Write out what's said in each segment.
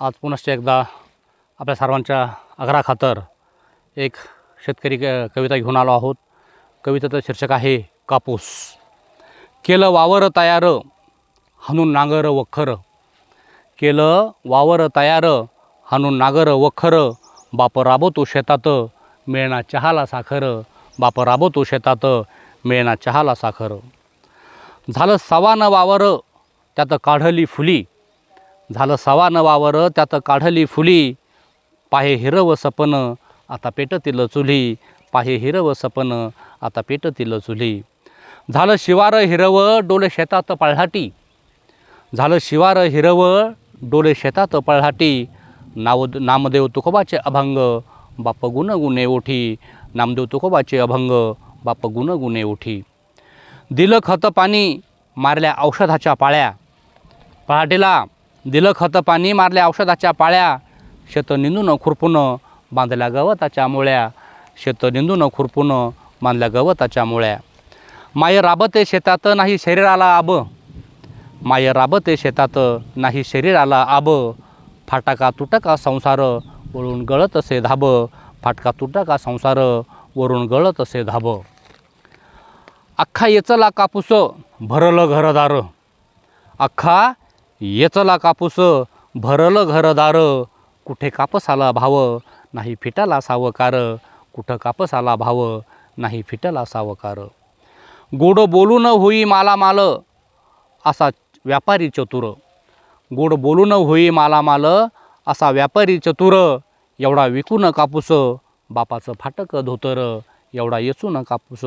आज पुनश्च एकदा आपल्या सर्वांच्या आग्रहाखातर एक शेतकरी क कविता घेऊन आलो आहोत. कवितेचं शीर्षक आहे कापूस. केलं वावर तयार हाणून नांगर वखर. केलं वावर तयार हाणून नागर वखर. बाप राबवतो शेतात मिळणार चहाला साखर. बाप राबवतो शेतात मिळणार चहाला साखर. झालं सवानं वावर त्यात काढली फुली. झालं सवा नवावर त्यात काढली फुली. पाहे हिरव सपन आता पेटतील चुली. पाहे हिरव सपन आता पेटतील चुली. झालं शिवार हिरव डोले शेतात पळहाटी. झालं शिवार हिरव डोले शेतात पळहाटी. नाव नामदेव तुकोबाचे अभंग बाप गुण गुणे ओठी नामदेव तुकोबाचे अभंग बाप गुण गुणे ओठी दिलं खतं पाणी मारल्या औषधाच्या पाळ्या. पहाटेला दिलं खतं पाणी मारल्या औषधाच्या पाळ्या. शेत निंदून खुरपून बांधल्या गवताच्या मुळ्या. शेत निंदून खुरपून बांधल्या गवताच्या मुळ्या. माय राबते शेतात नाही शरीराला आब. माय राबते शेतात नाही शरीराला आब. फाटाका तुटका संसार वळून गळत असे धाब. फाटका तुटका संसार वरून गळत असे धाब. अख्खा येचला कापूस भरलं घरदार. अख्खा येचला कापूस भरलं घरदार कुठे कापसाला भाव नाही फिटाला सावकार कुठं कापसाला भाव नाही फिटला सावकार. गोड बोलून होई मालामाल असा व्यापारी चतुर. गोड बोलून होई मालामाल असा व्यापारी चतुर. एवढा विकून कापूस बापाचं फाटक धोतर. एवढा येचून कापूस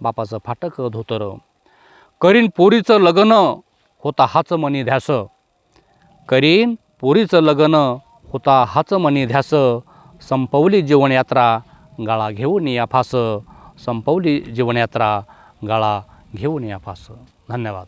बापाचं फाटक धोतर. करीन पोरीचं लग्न होता हाच मनी ध्यास. करीन पोरीचं लग्न होता हाच मनी ध्यास. संपवली जीवनयात्रा गाळा घेऊन या फास. संपवली जीवनयात्रा गाळा घेऊन या फास. धन्यवाद.